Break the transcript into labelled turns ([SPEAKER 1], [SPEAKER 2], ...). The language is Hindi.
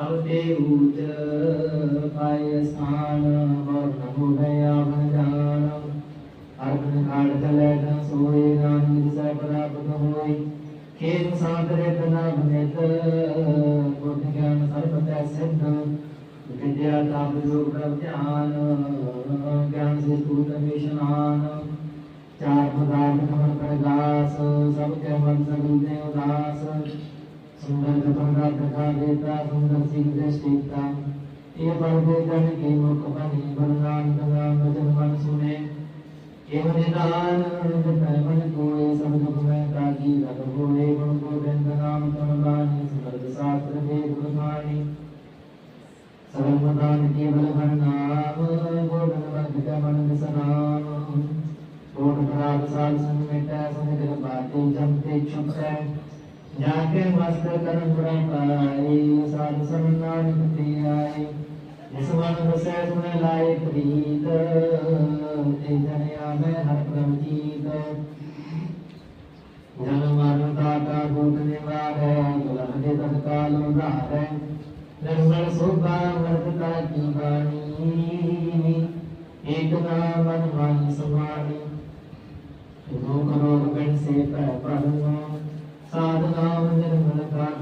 [SPEAKER 1] सर्वे उत पायसान वर्णभुभयाभजान अर्घन काढकलेढन सोय नानिद सर्पदापद होय केन सादरेतना भनेत बुद्धिज्ञान सर्वतः सिद्ध। विद्या तापयो प्रज्ञान ज्ञान से स्तूत विषणान चार पदार्थ पर प्रगास सब के मन सब उदास। सुंदर दुर्गा कथा देता सुंदर सिंह देशीता ये पढ़ते दन के मुख बने बलराम बलराम भजन मन सुने ये मन आनंद मन ये सब दुख ताकि रख रग ये गुण को दें दन नाम तमगानी सुमर्ग शास्त्र वेद के बल केवल नाम गोविंद मध्य मन सनाम कोट पराग साल संगठ संगठ बातें जमते छुपते जाके वास्ते कर पाई, साध सम्मान आई इस मन से सुने लाए प्रीत जनिया में हर प्रभु जीत। जन मानवता का भूत निवार है दुल्हन तन का लोधार है निर्मल शोभा का की वाणी एक नाम मन मान समानी दो करोड़ गण से पर पढ़ना